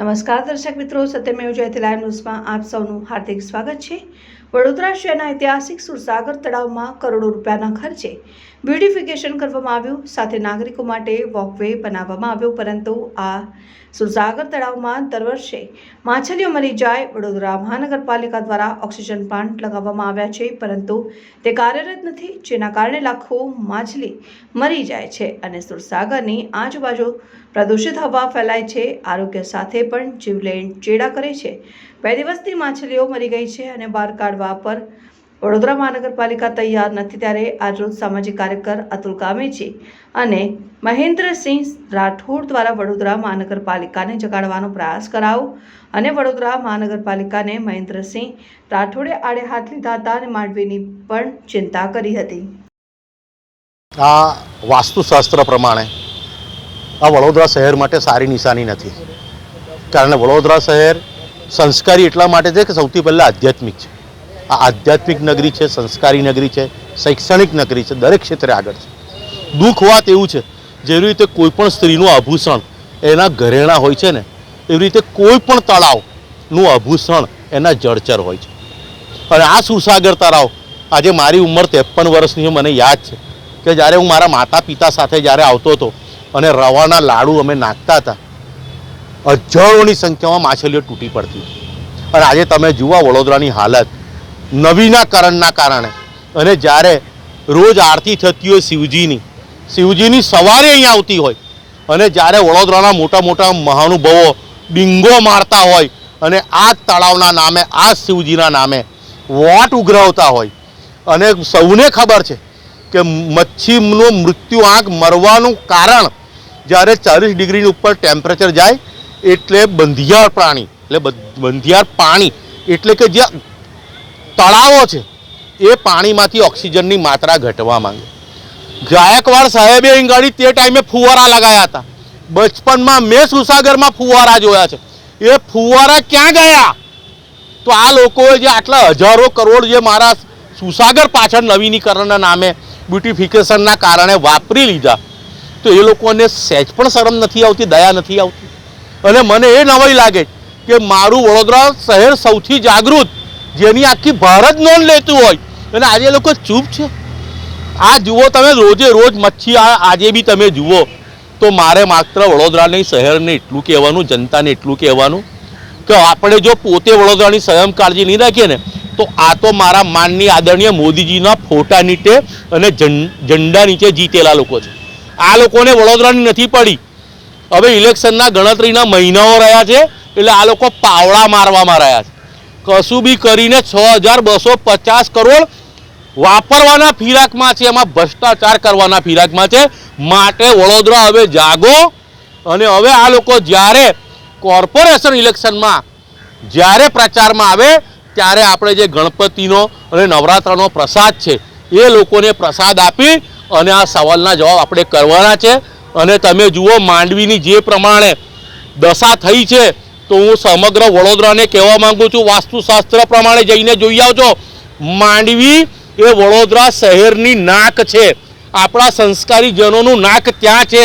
નમસ્કાર દર્શક મિત્રો, સત્યમેવ જયતે લાઈવ ન્યૂઝમાં આપ સૌનું હાર્દિક સ્વાગત છે. વડોદરા શહેરના ઐતિહાસિક સુરસાગર તળાવમાં કરોડો રૂપિયાના ખર્ચે બ્યુટિફિકેશન કરવામાં આવ્યું, સાથે નાગરિકો માટે વોકવે બનાવવામાં આવ્યો, પરંતુ આ સુરસાગર તળાવમાં દર વર્ષે માછલીઓ મરી જાય. વડોદરા મહાનગરપાલિકા દ્વારા ઓક્સિજન પ્લાન્ટ લગાવવામાં આવ્યા છે, પરંતુ તે કાર્યરત નથી, જેના કારણે લાખો માછલી મરી જાય છે અને સુરસાગરની આજુબાજુ પ્રદૂષિત હવા ફેલાય છે. આરોગ્ય સાથે પણ જીવલેણ ચેડા કરે છે. બે દિવસથી માછલીઓ મરી ગઈ છે અને બહાર કાઢવા પર વડોદરા મહાનગરપાલિકા તૈયાર નથી ત્યારે આજરોજ સામાજિક કાર્યકર અતુલ કામેજી અને મહેન્દ્રસિંહ રાઠોડ દ્વારા વડોદરા મહાનગરપાલિકાને જગાડવાનો પ્રયાસ કરાવો અને વડોદરા મહાનગરપાલિકાને મહેન્દ્રસિંહ રાઠોડે આડે હાથ લીધા હતા અને માંડવીની પણ ચિંતા કરી હતી. આ વાસ્તુશાસ્ત્ર પ્રમાણે આ વડોદરા શહેર માટે સારી નિશાની નથી. કારણ કે વડોદરા શહેર સંસ્કારી એટલા માટે છે કે સૌથી પહેલાં આધ્યાત્મિક છે. આ આધ્યાત્મિક નગરી છે, સંસ્કારી નગરી છે, શૈક્ષણિક નગરી છે, દરેક ક્ષેત્રે આગળ છે. દુઃખ વાત એવું છે, જેવી રીતે કોઈ પણ સ્ત્રીનું આભૂષણ એના ઘરેણાં હોય છે ને, એવી રીતે કોઈ પણ તળાવનું આભૂષણ એના જળચર હોય છે. અને આ સુરસાગર તળાવ, આજે મારી ઉંમર ત્રેપન વર્ષની મને યાદ છે કે જ્યારે હું મારા માતા પિતા સાથે જ્યારે આવતો હતો અને રવાના લાડુ અમે નાખતા હતા, હજારોની સંખ્યામાં માછલીઓ તૂટી પડતી અને આજે તમે જુઓ વડોદરાની હાલત નવીનાકરણના કારણે. અને જ્યારે રોજ આરતી થતી હોય શિવજીની શિવજીની સવારે અહીંયા આવતી હોય, અને જ્યારે વડોદરાના મોટા મોટા મહાનુભાવો ડિંગો મારતા હોય, અને આ તળાવના નામે, આ શિવજીના નામે વોટ ઉઘરાવતા હોય, અને સૌને ખબર છે કે મચ્છીનું મૃત્યુ આંક મરવાનું કારણ જ્યારે ચાલીસ ડિગ્રીની ઉપર ટેમ્પરેચર જાય, એટલે બંધિયાર પ્રાણી, એટલે બધ- બંધિયાર પાણી, એટલે કે જે તળાવો છે, એ પાણીમાંથી ઓક્સિજનની માત્રા ઘટવા માંગે. ગાયકવાડ સાહેબે અહીં તે ટાઈમે ફુવારા લગાયા હતા. બચપનમાં મેં સુસાગરમાં ફુવારા જોયા છે. એ ફુવારા ક્યાં ગયા? તો આ લોકોએ જે આટલા હજારો કરોડ જે મારા સુસાગર પાછળ નવીનીકરણના નામે બ્યુટિફિકેશનના કારણે વાપરી લીધા. તો એ લોકોને સહેજ પણ શરમ નથી આવતી, દયા નથી આવતી. અને મને એ નવાઈ લાગે કે મારું વડોદરા શહેર સૌથી જાગૃત જેની આખી ભારત નોંધ લેતું હોય. અને આજે લોકો ચૂપ છે. આ જુઓ તમે રોજે રોજ મચ્છી આજે બી તમે જુઓ. તો મારે માત્ર વડોદરાની શહેરને એટલું કહેવાનું, જનતાને એટલું કહેવાનું કે આપણે જો પોતે વડોદરાની સ્વયં કાળજી નહીં રાખીએ ને, તો આ તો મારા માનની આદરણીય મોદીજીના ફોટા નીચે અને ઝંડા નીચે જીતેલા લોકો છે. આ લોકોને વડોદરાની નથી પડી. હવે ઇલેક્શનના ગણતરીના મહિનાઓ રહ્યા છે, એટલે આ લોકો પાવડા મારવામાં રહ્યા છે. કશું બી કરીને છ હજાર બસો પચાસ કરોડ વાપરવાના ફિરાકમાં છે. એમાં ભ્રષ્ટાચાર કરવાના ફિરાકમાં છે. માટે વડોદરા હવે જાગો. અને હવે આ લોકો જ્યારે કોર્પોરેશન ઇલેક્શનમાં જ્યારે પ્રચારમાં આવે, ત્યારે આપણે જે ગણપતિનો અને નવરાત્રનો પ્રસાદ છે, એ લોકોને પ્રસાદ આપી અને આ સવાલના જવાબ આપણે કરવાના છે. અને તમે જુઓ, માંડવીની જે પ્રમાણે દશા થઈ છે તો હું સમગ્ર વડોદરાને કહેવા માંગુ છું, વાસ્તુશાસ્ત્ર પ્રમાણે જઈને જોઈ આવજો. માંડવી એ વડોદરા શહેરની નાક છે. આપણા સંસ્કારી જનોનું નાક ત્યાં છે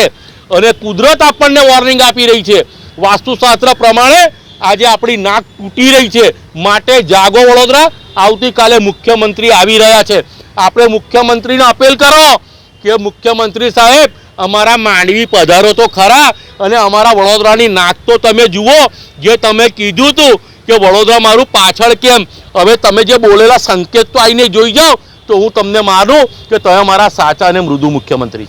અને કુદરત આપણને વોર્નિંગ આપી રહી છે. વાસ્તુશાસ્ત્ર પ્રમાણે આજે આપણી નાક તૂટી રહી છે. માટે જાગો વડોદરા. આવતીકાલે મુખ્યમંત્રી આવી રહ્યા છે. આપણે મુખ્યમંત્રીને અપીલ કરો કે મુખ્યમંત્રી સાહેબ અમારા માંડવી પધારો તો ખરા અને અમારા વડોદરાની નાક તો તમે જુઓ, જે તમે કીધું હતું કે વડોદરા મારું પાછળ કેમ? હવે તમે જે બોલેલા સંકેત તો આવીને જોઈ જાઓ, તો હું તમને માનું કે તમે મારા સાચા અને મૃદુ મુખ્યમંત્રી